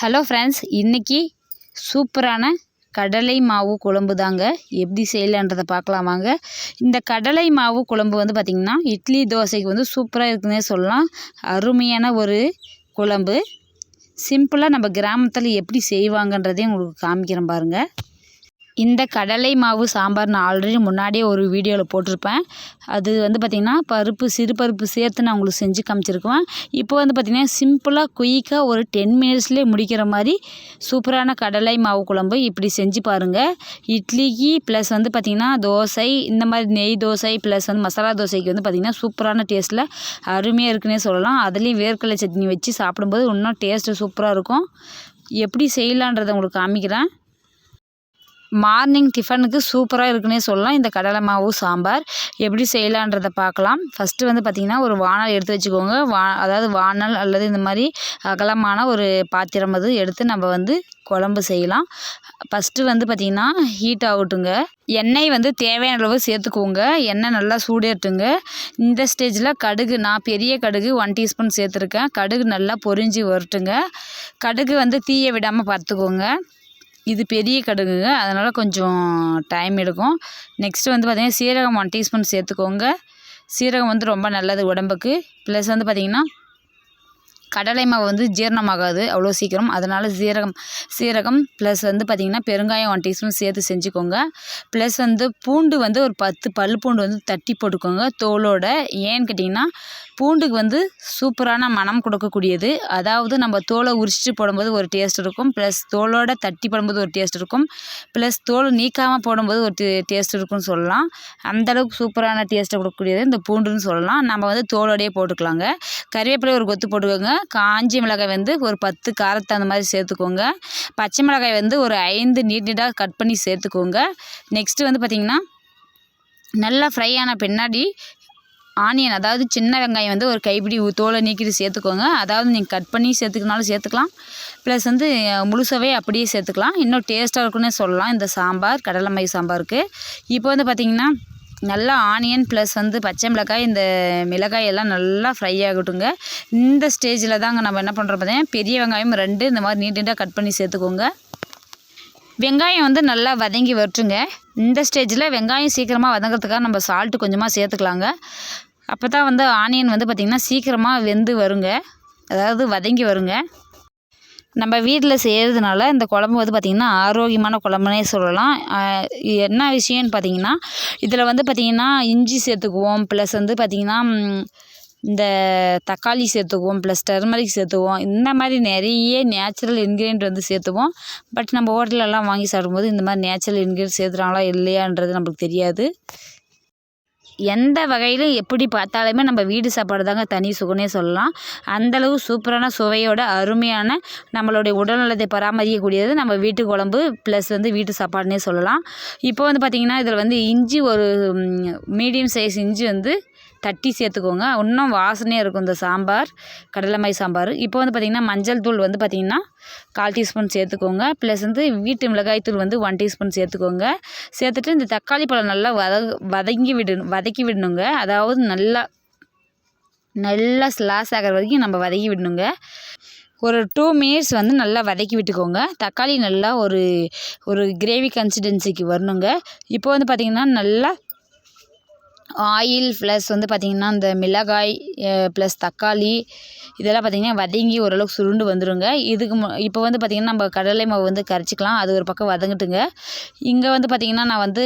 Hello friends இன்றைக்கி சூப்பரான கடலை மாவு குழம்பு தாங்க எப்படி செய்யலான்றதை பார்க்கலாம் வாங்க. இந்த கடலை மாவு குழம்பு வந்து பார்த்திங்கன்னா இட்லி தோசைக்கு வந்து சூப்பராக இருக்குன்னே சொல்லலாம். அருமையான ஒரு குழம்பு. சிம்பிளாக நம்ம கிராமத்தில் எப்படி செய்வாங்கன்றதையும் உங்களுக்கு காமிக்கிறேன் பாருங்கள் இந்த கடலை மாவு சாம்பார் நான் ஆல்ரெடி முன்னாடியே ஒரு வீடியோவில் போட்டிருப்பேன். அது வந்து பார்த்திங்கன்னா பருப்பு சிறு பருப்பு சேர்த்து நான் உங்களுக்கு செஞ்சு காமிச்சிருக்குவேன். இப்போ வந்து பார்த்திங்கன்னா சிம்பிளாக குயிக்காக ஒரு டென் மினிட்ஸ்லேயே முடிக்கிற மாதிரி சூப்பரான கடலை மாவு குழம்பு இப்படி செஞ்சு பாருங்கள் இட்லிக்கு ப்ளஸ் வந்து பார்த்திங்கன்னா தோசை இந்த மாதிரி நெய் தோசை ப்ளஸ் வந்து மசாலா தோசைக்கு வந்து பார்த்திங்கன்னா சூப்பரான டேஸ்ட்டில் அருமையாக இருக்குன்னே சொல்லலாம். அதுலேயும் வேர்க்கடலை சட்னி வச்சு சாப்பிடும்போது இன்னும் டேஸ்ட்டு சூப்பராக இருக்கும். எப்படி செய்யலான்றதை உங்களுக்கு காமிக்கிறேன். மார்னிங் டிஃபனுக்கு சூப்பராக இருக்குன்னே சொல்லலாம். இந்த கடலை மாவு சாம்பார் எப்படி செய்யலான்றதை பார்க்கலாம். ஃபஸ்ட்டு வந்து பார்த்திங்கன்னா ஒரு வானல் எடுத்து வச்சுக்கோங்க. வா அதாவது வானல் அல்லது இந்த மாதிரி அகலமான ஒரு பாத்திரம் அது எடுத்து நம்ம வந்து குழம்பு செய்யலாம். ஃபஸ்ட்டு வந்து பார்த்திங்கன்னா ஹீட் ஆகட்டுங்க. எண்ணெய் வந்து தேவையான அளவு சேர்த்துக்கோங்க. எண்ணெய் நல்லா சூடேட்டுங்க இந்த ஸ்டேஜில் கடுகு நான் பெரிய கடுகு ஒன் டீஸ்பூன் சேர்த்துருக்கேன். கடுகு நல்லா பொரிஞ்சு வரட்டுங்க. கடுகு வந்து தீய விடாமல் பார்த்துக்கோங்க. இது பெரிய கடுகுங்க அதனால் கொஞ்சம் டைம் எடுக்கும். நெக்ஸ்ட்டு வந்து பார்த்திங்கன்னா சீரகம் ஒன் டீஸ்பூன் சேர்த்துக்கோங்க. சீரகம் வந்து ரொம்ப நல்லது உடம்புக்கு. ப்ளஸ் வந்து பார்த்திங்கன்னா கடலை மாவு வந்து ஜீரணமாகாது அவ்வளோ சீக்கிரம். அதனால் சீரகம் சீரகம் ப்ளஸ் வந்து பார்த்திங்கன்னா பெருங்காயம் ஒன் டீஸ்பூன் சேர்த்து செஞ்சுக்கோங்க. ப்ளஸ் வந்து பூண்டு வந்து ஒரு பத்து பல் பூண்டு வந்து தட்டி போட்டுக்கோங்க. தோலோட ஏன்னு கேட்டிங்கன்னா பூண்டுக்கு வந்து சூப்பரான மனம் கொடுக்கக்கூடியது. அதாவது நம்ம தோலை உரிச்சிட்டு போடும்போது ஒரு டேஸ்ட் இருக்கும். ப்ளஸ் தோலோட தட்டி போடும்போது ஒரு டேஸ்ட் இருக்கும். ப்ளஸ் தோல் நீக்காமல் போடும்போது ஒரு டேஸ்ட் இருக்கும்னு சொல்லலாம். அந்தளவுக்கு சூப்பரான டேஸ்ட்டை கொடுக்கக்கூடியது இந்த பூண்டுன்னு சொல்லலாம். நம்ம வந்து தோலோடையே போட்டுக்கலாங்க. கறிவேப்பிலை ஒரு கொத்து போட்டுக்கோங்க. காஞ்சி மிளகாய் வந்து ஒரு பத்து காரத்தை அந்த மாதிரி சேர்த்துக்கோங்க. பச்சை மிளகாய் வந்து ஒரு ஐந்து நீட் நீட்டாக கட் பண்ணி சேர்த்துக்கோங்க. நெக்ஸ்ட்டு வந்து பார்த்திங்கன்னா நல்லா ஃப்ரை ஆன பின்னாடி ஆனியன் அதாவது சின்ன வெங்காயம் வந்து ஒரு கைப்பிடி தோலை நீக்கிட்டு சேர்த்துக்கோங்க. அதாவது நீங்கள் கட் பண்ணி சேர்த்துக்கினாலும் சேர்த்துக்கலாம். ப்ளஸ் வந்து முழுசாகவே அப்படியே சேர்த்துக்கலாம். இன்னும் டேஸ்ட்டாக இருக்குன்னே சொல்லலாம். இந்த சாம்பார் கடலை மை சாம்பாருக்கு. இப்போ வந்து பார்த்திங்கன்னா நல்லா ஆனியன் ப்ளஸ் வந்து பச்சை மிளகாய் இந்த மிளகாய் எல்லாம் நல்லா ஃப்ரை ஆகட்டுங்க இந்த ஸ்டேஜில் தாங்க நம்ம என்ன பண்ணுறோம் பார்த்தீங்கன்னா பெரிய வெங்காயம் ரெண்டு இந்த மாதிரி நீட் நீட்டாக கட் பண்ணி சேர்த்துக்கோங்க. வெங்காயம் வந்து நல்லா வதங்கி வரட்டுங்க. இந்த ஸ்டேஜில் வெங்காயம் சீக்கிரமாக வதங்கிறதுக்காக நம்ம சால்ட்டு கொஞ்சமாக சேர்த்துக்கலாங்க. அப்போ தான் வந்து ஆனியன் வந்து பார்த்திங்கன்னா சீக்கிரமாக வெந்து வருங்க. அதாவது வதங்கி வருங்க. நம்ம வீட்டில் செய்கிறதுனால இந்த குழம்பு வந்து பார்த்திங்கன்னா ஆரோக்கியமான குழம்புனே சொல்லலாம். என்ன விஷயம்னு பார்த்திங்கன்னா இதில் வந்து பார்த்திங்கன்னா இஞ்சி சேர்த்துக்குவோம். ப்ளஸ் வந்து பார்த்திங்கன்னா இந்த தக்காளி சேர்த்துக்குவோம் ப்ளஸ் டர்மரிக் சேர்த்துக்குவோம். இந்த மாதிரி நிறைய நேச்சுரல் இன்க்ரீடியன்ட் வந்து சேர்த்துவோம் பட் நம்ம ஹோட்டலெல்லாம் வாங்கி சாப்பிடும்போது இந்த மாதிரி நேச்சுரல் இன்க்ரீடியன்ட் சேர்த்துறாங்களா இல்லையான்றது நம்மளுக்கு தெரியாது. எந்த வகையிலும் எப்படி பார்த்தாலுமே நம்ம வீடு சாப்பாடு தாங்க தனி சுகனே சொல்லலாம். அந்தளவு சூப்பரான சுவையோட அருமையான நம்மளுடைய உடல்நலத்தை பராமரிக்கக்கூடியது நம்ம வீட்டு குழம்பு ப்ளஸ் வந்து வீட்டு சாப்பாடுனே சொல்லலாம். இப்போ வந்து பார்த்திங்கன்னா இதில் வந்து இஞ்சி ஒரு மீடியம் சைஸ் இஞ்சி வந்து தட்டி சேர்த்துக்கோங்க. இன்னும் வாசனையாக இருக்கும் இந்த சாம்பார் கடலைமாய் சாம்பார். இப்போ வந்து பார்த்திங்கன்னா மஞ்சள் தூள் வந்து பார்த்திங்கன்னா கால் டீஸ்பூன் சேர்த்துக்கோங்க. ப்ளஸ் வந்து வீட்டு மிளகாய் தூள் வந்து ஒன் டீஸ்பூன் சேர்த்துக்கோங்க. சேர்த்துட்டு இந்த தக்காளி பழம் நல்லா வத வதங்கி விடணும் வதக்கி விடணுங்க. அதாவது நல்லா நல்லா ஸ்லாஸ் ஆகிற வரைக்கும் நம்ம வதக்கி விடணுங்க. ஒரு டூ மினிட்ஸ் வந்து நல்லா வதக்கி விட்டுக்கோங்க. தக்காளி நல்லா ஒரு ஒரு கிரேவி கன்சிஸ்டன்சிக்கு வரணுங்க. இப்போ வந்து பார்த்திங்கன்னா நல்லா ஆயில் ப்ளஸ் வந்து பார்த்திங்கன்னா இந்த மிளகாய் ப்ளஸ் தக்காளி இதெல்லாம் பார்த்திங்கன்னா வதங்கி ஓரளவுக்கு சுருண்டு வந்துடுங்க இதுக்கு மு இப்போ வந்து பார்த்திங்கன்னா நம்ம கடலை மாவு வந்து கரைச்சிக்கலாம். அது ஒரு பக்கம் வதங்கட்டுங்க. இங்கே வந்து பார்த்திங்கன்னா நான் வந்து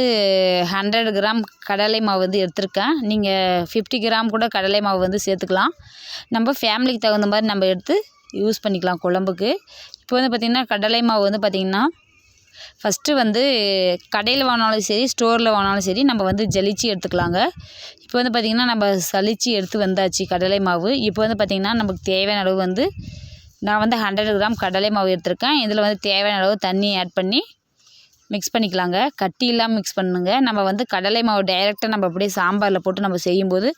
ஹண்ட்ரட் கிராம் கடலை மாவு வந்து எடுத்திருக்கேன். நீங்கள் ஃபிஃப்டி கிராம் கூட கடலை மாவு வந்து சேர்த்துக்கலாம். நம்ம ஃபேமிலிக்கு தகுந்த மாதிரி நம்ம எடுத்து யூஸ் பண்ணிக்கலாம் குழம்புக்கு. இப்போ வந்து பார்த்திங்கன்னா கடலை மாவு வந்து பார்த்திங்கன்னா ஃபஸ்ட்டு வந்து கடையில் வாங்கினாலும் சரி ஸ்டோரில் வாங்கினாலும் சரி நம்ம வந்து ஜலிச்சு எடுத்துக்கலாங்க. இப்போ வந்து பார்த்திங்கன்னா நம்ம சலிச்சு எடுத்து வந்தாச்சு கடலை மாவு. இப்போ வந்து பார்த்திங்கன்னா நமக்கு தேவையான அளவு வந்து நான் வந்து ஹண்ட்ரட் கிராம் கடலை மாவு எடுத்திருக்கேன். இதில் வந்து தேவையான அளவு தண்ணி ஆட் பண்ணி மிக்ஸ் பண்ணிக்கலாங்க. கட்டி இல்லாமல் மிக்ஸ் பண்ணுங்க. நம்ம வந்து கடலை மாவு டைரெக்டாக நம்ம அப்படியே சாம்பாரில் போட்டு நம்ம செய்யும்போது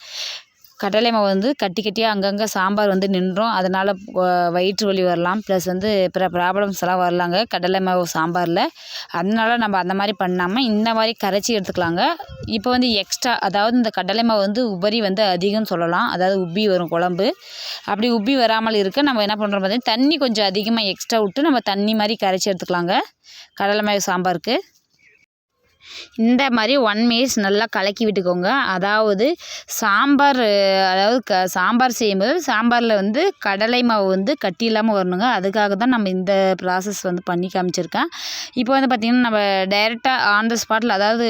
கடலை மாவு வந்து கட்டி கட்டியாக அங்கங்கே சாம்பார் வந்து நின்றும். அதனால் வயிற்று வலி வரலாம். ப்ளஸ் வந்து பிற ப்ராப்ளம்ஸ் எல்லாம் வரலாங்க. கடலை மாவு சாம்பாரில். அதனால நம்ம அந்த மாதிரி பண்ணாமல் இந்த மாதிரி கரைச்சி எடுத்துக்கலாங்க. இப்போ வந்து எக்ஸ்ட்ரா அதாவது இந்த கடலை மாவு வந்து உபரி வந்து அதிகம்னு சொல்லலாம். அதாவது உப்பி வரும் குழம்பு. அப்படி உப்பி வராமல் இருக்க நம்ம என்ன பண்ணுறோம் பார்த்தீங்கன்னா தண்ணி கொஞ்சம் அதிகமாக எக்ஸ்ட்ரா விட்டு நம்ம தண்ணி மாதிரி கரைச்சி எடுத்துக்கலாங்க. கடலை மாவு சாம்பாருக்கு. இந்த மாதிரி ஒன் மினிட்ஸ் நல்லா கலக்கி விட்டுக்கோங்க. அதாவது சாம்பார் அதாவது க சாம்பார் செய்யும்போது சாம்பாரில் வந்து கடலை மாவு வந்து கட்டி இல்லாமல் வரணுங்க. அதுக்காக தான் நம்ம இந்த ப்ராசஸ் வந்து பண்ணி காமிச்சிருக்கேன். இப்போ வந்து பார்த்திங்கன்னா நம்ம டைரெக்டாக ஆன் த ஸ்பாட்டில் அதாவது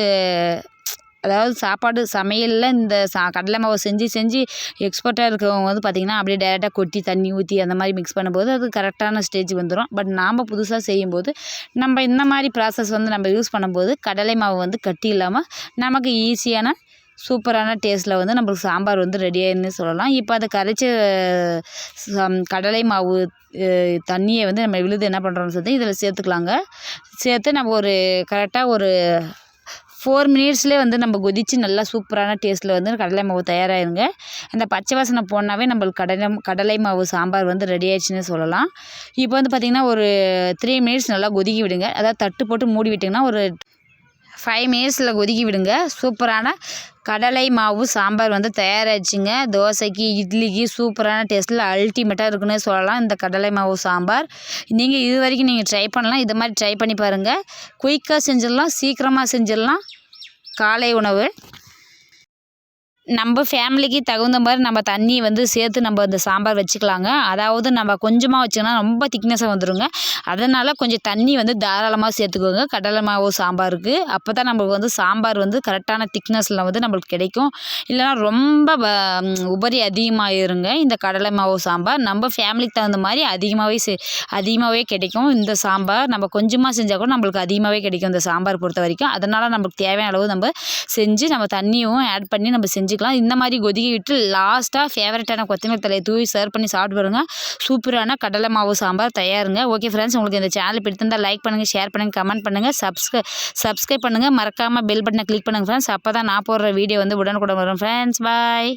அதாவது சாப்பாடு சமையலில் இந்த சா கடலை மாவு செஞ்சு செஞ்சு எக்ஸ்பர்ட்டாக இருக்கிறவங்க வந்து பார்த்திங்கன்னா அப்படியே டேரெக்டாக கொட்டி தண்ணி ஊற்றி அந்த மாதிரி மிக்ஸ் பண்ணும்போது அது கரெக்டான ஸ்டேஜ் வந்துடும் பட் நாம் புதுசாக செய்யும்போது நம்ம இந்த மாதிரி ப்ராசஸ் வந்து நம்ம யூஸ் பண்ணும்போது கடலை மாவு வந்து கட்டி இல்லாமல் நமக்கு ஈஸியான சூப்பரான டேஸ்ட்டில் வந்து நம்மளுக்கு சாம்பார் வந்து ரெடி சொல்லலாம். இப்போ அதை கரைச்ச கடலை மாவு தண்ணியை வந்து நம்ம விழுது என்ன பண்ணுறோம்னு சொல்லி இதில் சேர்த்துக்கலாங்க. சேர்த்து நம்ம ஒரு கரெக்டாக ஒரு ஃபோர் மினிட்ஸ்லேயே வந்து நம்ம கொதித்து நல்லா சூப்பரான டேஸ்ட்டில் வந்து கடலை மாவு தயாராகிருங்க அந்த பச்சை வாசனை போனாவே நம்மளுக்கு கடலை கடலை மாவு சாம்பார் வந்து ரெடி ஆயிடுச்சுன்னு சொல்லலாம். இப்போ வந்து பார்த்திங்கன்னா ஒரு த்ரீ மினிட்ஸ் நல்லா கொதிக்கி விடுங்க. அதாவது தட்டு போட்டு மூடி விட்டிங்கன்னா ஒரு ஃபைவ் மினிட்ஸில் கொதிக்கி விடுங்க. சூப்பரான கடலை மாவு சாம்பார் வந்து தயாராகிடுச்சுங்க தோசைக்கு இட்லிக்கு சூப்பரான டேஸ்ட்டில் அல்டிமேட்டாக இருக்குன்னு சொல்லலாம். இந்த கடலை மாவு சாம்பார் நீங்கள் இது வரைக்கும் நீங்கள் ட்ரை பண்ணலாம். இது மாதிரி ட்ரை பண்ணி பாருங்கள் குயிக்காக செஞ்சிடலாம். சீக்கிரமாக செஞ்சிடலாம். காலை உணவு. நம்ம ஃபேமிலிக்கு தகுந்த மாதிரி நம்ம தண்ணி வந்து சேர்த்து நம்ம இந்த சாம்பார் வச்சுக்கலாங்க. அதாவது நம்ம கொஞ்சமாக வச்சோன்னா ரொம்ப திக்னஸாக வந்துடுங்க அதனால் கொஞ்சம் தண்ணி வந்து தாராளமாக சேர்த்துக்கோங்க. கடலை மாவு சாம்பாருக்கு அப்போ தான் நம்மளுக்கு வந்து சாம்பார் வந்து கரெக்டான திக்னஸில் வந்து நம்மளுக்கு கிடைக்கும். இல்லைனா ரொம்ப வ- உபரி அதிகமாகிருங்க இந்த கடலை மாவு சாம்பார். நம்ம ஃபேமிலிக்கு தகுந்த மாதிரி அதிகமாகவே செ அதிகமாகவே கிடைக்கும் இந்த சாம்பார். நம்ம கொஞ்சமாக செஞ்சால் கூட நம்மளுக்கு அதிகமாகவே கிடைக்கும் இந்த சாம்பார் பொறுத்த வரைக்கும் அதனால் நம்மளுக்கு தேவையான அளவு நம்ம செஞ்சு நம்ம தண்ணியும் ஆட் பண்ணி நம்ம செஞ்சு வச்சுக்கலாம் இந்த மாதிரி கொதிக்க விட்டு லாஸ்ட்டாக ஃபேவரட்டான கொத்தமல்லி தலையை தூவி சர்வ் பண்ணி சாப்பிட்டு பாருங்க. சூப்பரான கடலை மாவு சாம்பார் தயாருங்க. ஓகே ஃப்ரெண்ட்ஸ் உங்களுக்கு இந்த சேனல் பிடித்திருந்தால் லைக் பண்ணுங்கள் ஷேர் பண்ணுங்கள் கமெண்ட் பண்ணுங்கள் சப்ஸ்கிரை சப்ஸ்கிரைப் பண்ணுங்கள் மறக்காமல் பெல் பட்டனை கிளிக் பண்ணுங்கள் ஃப்ரெண்ட்ஸ் அப்போ தான் நான் போடுற வீடியோ வந்து உடனுக்குடன் வரும் ஃப்ரெண்ட்ஸ் பாய்